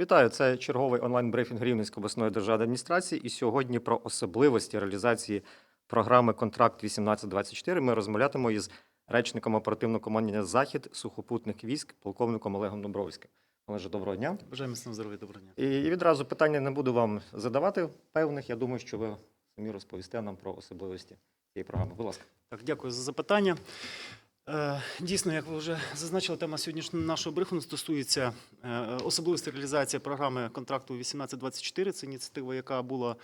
Вітаю! Це черговий онлайн-брифінг Рівненської обласної державної адміністрації. І сьогодні про особливості реалізації програми Контракт 1824 ми розмовлятимемо із речником оперативного командування Захід сухопутних військ, полковником Олегом Добровським. Олеже, доброго дня. Бажаємо здоров'я, доброго дня. І відразу питання не буду вам задавати певних. Я думаю, що ви самі розповісте нам про особливості цієї програми. Будь ласка. Так, дякую за запитання. Е, Дійсно, як ви вже зазначили, тема сьогоднішнього нашого брифінгу стосується е, особливості реалізації програми контракту 1824. Це ініціатива, яка була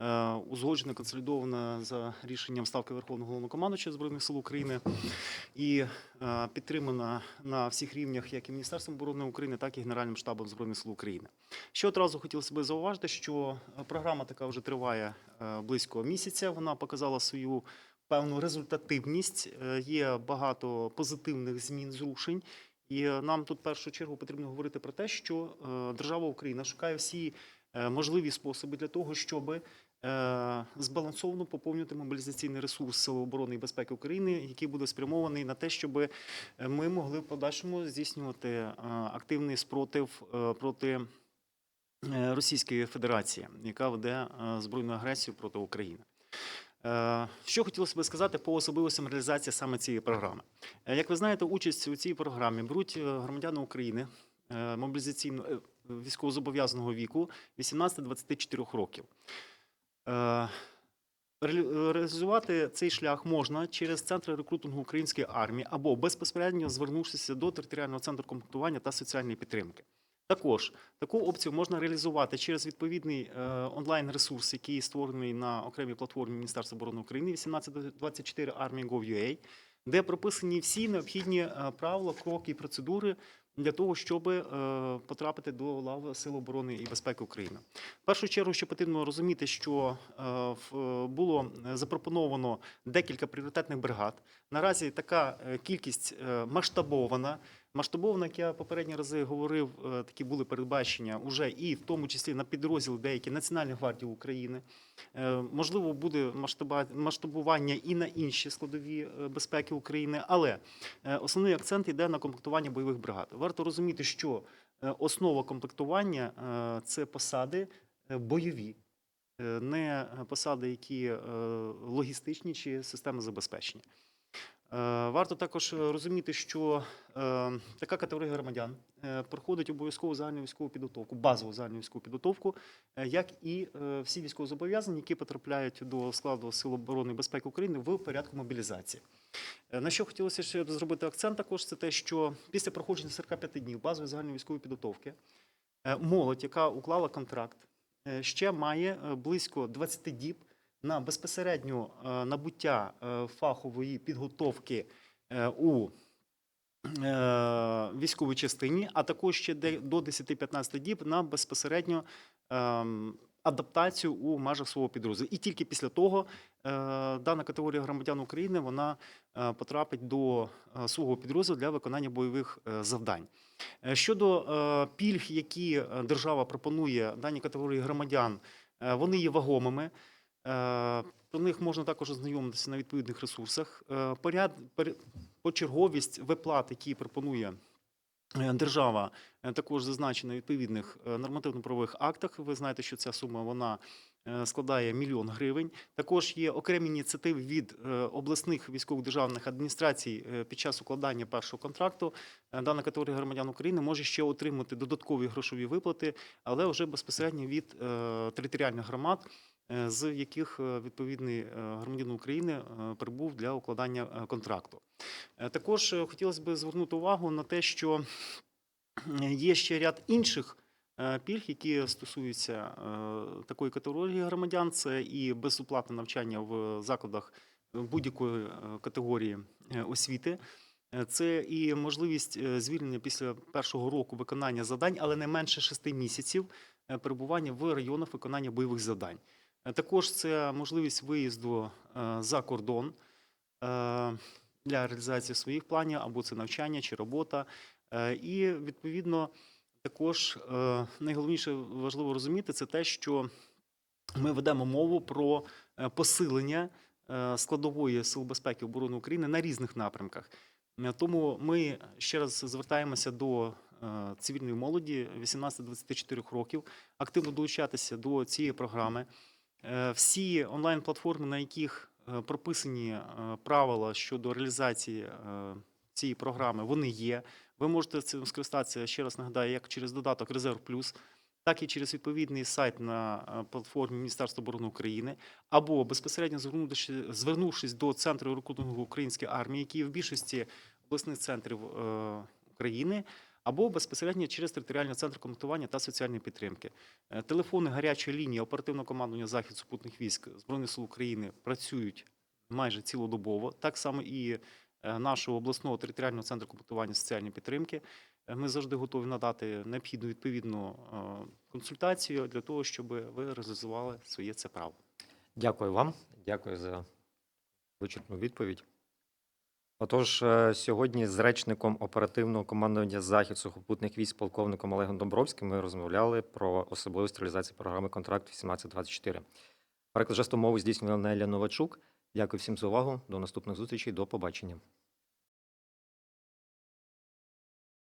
е, узгоджена, консолідована за рішенням Ставки Верховного Головнокомандуюча Збройних сил України і підтримана на всіх рівнях як і Міністерством оборони України, так і Генеральним штабом Збройних сил України. Ще одразу хотілося б зауважити, що програма така вже триває близько місяця. Вона показала свою певну результативність. Е, Є багато позитивних змін зрушень. І е, нам тут в першу чергу потрібно говорити про те, що е, держава Україна шукає всі можливі способи для того, щоб збалансовано поповнювати мобілізаційний ресурс Сил оборони і безпеки України, який буде спрямований на те, щоб ми могли в подальшому здійснювати активний спротив проти Російської Федерації, яка веде збройну агресію проти України. Е, Що хотілося б сказати по особливостям реалізації саме цієї програми? Е, Як ви знаєте, участь у цій програмі беруть е, громадяни України мобілізаційно військовозобов'язаного віку 18-24 років. Реалізувати цей шлях можна через центри рекрутингу української армії або безпосередньо звернувшися до територіального центру комплектування та соціальної підтримки. Також таку опцію можна реалізувати через відповідний е, онлайн-ресурс, який створений на окремій платформі Міністерства оборони України 1824 Army.gov.ua, де прописані всі необхідні е, правила, кроки і процедури для того, щоб е, потрапити до лав Сил оборони і безпеки України. В першу чергу, що потрібно розуміти, що в- було запропоновано декілька пріоритетних бригад. Наразі така кількість масштабована. Масштабовано, як я попередні рази говорив, е, такі були передбачення уже і в тому числі на підрозділи деякі Національної гвардії України. Е, Можливо, буде масштабування і на інші складові е, безпеки України, але основний акцент йде на комплектування бойових бригад. Варто розуміти, що основа комплектування це посади бойові, не посади, які логістичні чи системи забезпечення. Е, Варто також розуміти, що е, така категорія громадян е, проходить обов'язкову загальну військову підготовку, базову загальну військову підготовку, як і всі військовозобов'язані, які потрапляють до складу Сил оборони і безпеки України в порядку мобілізації. На що хотілося ще зробити акцент також, це те, що після проходження 45 днів базової загальної військової підготовки молодь, яка уклала контракт, ще має близько 20 діб на безпосередньо е, набуття е, фахової підготовки е, у військовій частині, а також ще до 10-15 діб на безпосередньо ем, адаптацію у межах свого підрозділу. І тільки після того дана категорія громадян України вона потрапить до свого підрозділу для виконання бойових завдань. Щодо пільг, які держава пропонує даній категорії громадян, вони є вагомими. Е, Про них можна також ознайомитися на відповідних ресурсах. Е, Поряд, почерговість виплат, які пропонує е, держава, також зазначена в відповідних нормативно-правових актах. Ви знаєте, що ця сума вона складає мільйон гривень. Також є окремі ініціативи від обласних військових державних адміністрацій під час укладання першого контракту. Дана категорія громадян України може ще отримати додаткові грошові виплати, але вже безпосередньо від територіальних громад з яких е, відповідний е, громадянин України е, прибув для укладання е, контракту. Е, Також е, хотілося б звернути увагу на те, що е, є ще ряд інших е, пільг, які стосуються е, такої категорії громадян. Це і безоплатне навчання в закладах е, будь-якої е, категорії е, освіти. Е, Це і можливість е, звільнення після першого року виконання завдань, але не менше шести місяців е, перебування в районах виконання бойових завдань. Е, Також це можливість виїзду е, за кордон е, для реалізації своїх планів, або це навчання чи робота. І відповідно також найголовніше важливо розуміти це те, що ми ведемо мову про посилення складової сил безпеки оборони України на різних напрямках. Тому ми ще раз звертаємося до цивільної молоді 18-24 років активно долучатися до цієї програми. Е, Всі онлайн-платформи, на яких е, прописані е, правила щодо реалізації цієї програми, вони є. Ви можете цим скористатися, ще раз нагадаю, як через додаток Резерв Плюс, так і через відповідний сайт на платформі Міністерства оборони України, або безпосередньо звернувшись, до центру рекрутингу української армії, який в більшості обласних центрів України, або безпосередньо через територіальний центр комплектування та соціальної підтримки. Е, Телефони гарячої лінії оперативного командування захід супутних військ Збройних сил України працюють майже цілодобово. Так само і е, нашого обласного територіального центру комплектування соціальної підтримки. Е, Ми завжди готові надати необхідну відповідну консультацію для того, щоб ви реалізували своє це право. Дякую вам. Дякую за вичерпну відповідь. Отож, е, сьогодні з речником оперативного командування захід сухопутних військ полковником Олегом Домбровським ми розмовляли про особливості реалізації програми контракт 1824. Переклад жестомови здійснювала Неля Новачук. Дякую всім за увагу. До наступних зустрічей. До побачення.